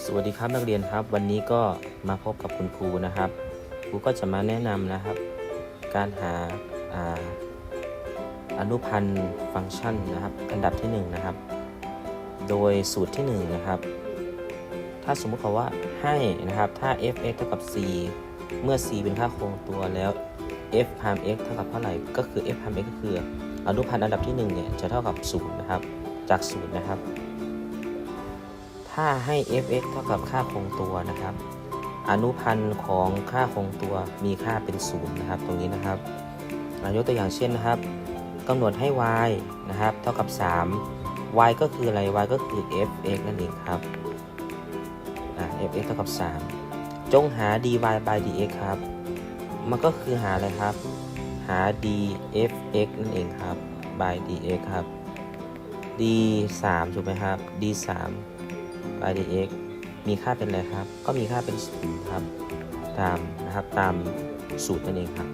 สวัสดีครับนักเรียนครับ วันนี้ก็มาพบกับคุณครูนะครับครูก็จะมาแนะนำนะครับ การหาอาอนุพันธ์ฟังก์ชันนะครับ อันดับที่หนึ่งนะครับ โดยสูตรที่หนึ่งนะครับ ถ้าสมมุติเขาว่าให้นะครับ ถ้า f(x) เท่ากับ c เมื่อ c เป็นค่าคงตัวแล้ว f พาม x เท่ากับเท่าไหร่ก็คือ f พาม x ก็คืออนุพันธ์อันดับที่หนึ่งเนี่ยจะเท่ากับ0นะครับจาก0นะครับ ถ้าให้ f(x) เท่ากับค่าคงตัวนะครับ อนุพันธ์ของค่าคงตัวมีค่าเป็น0นะครับ ตรงนี้นะครับยกตัวอย่างเช่นนะครับกำหนดให้ y นะครับ เท่ากับ 3 y ก็คืออะไร y ก็คือ f(x) นั่นเองครับ f(x) เท่ากับ 3 จงหา dy by dx ครับ มันก็คือหาอะไรครับ หา df(x) นั่นเองครับ by dx ครับ d 3ถูกไหมครับ d 3 idx มีค่าเป็นอะไรครับ ก็มีค่าเป็น0ครับ ตามนะครับตามสูตรนั่นเองครับ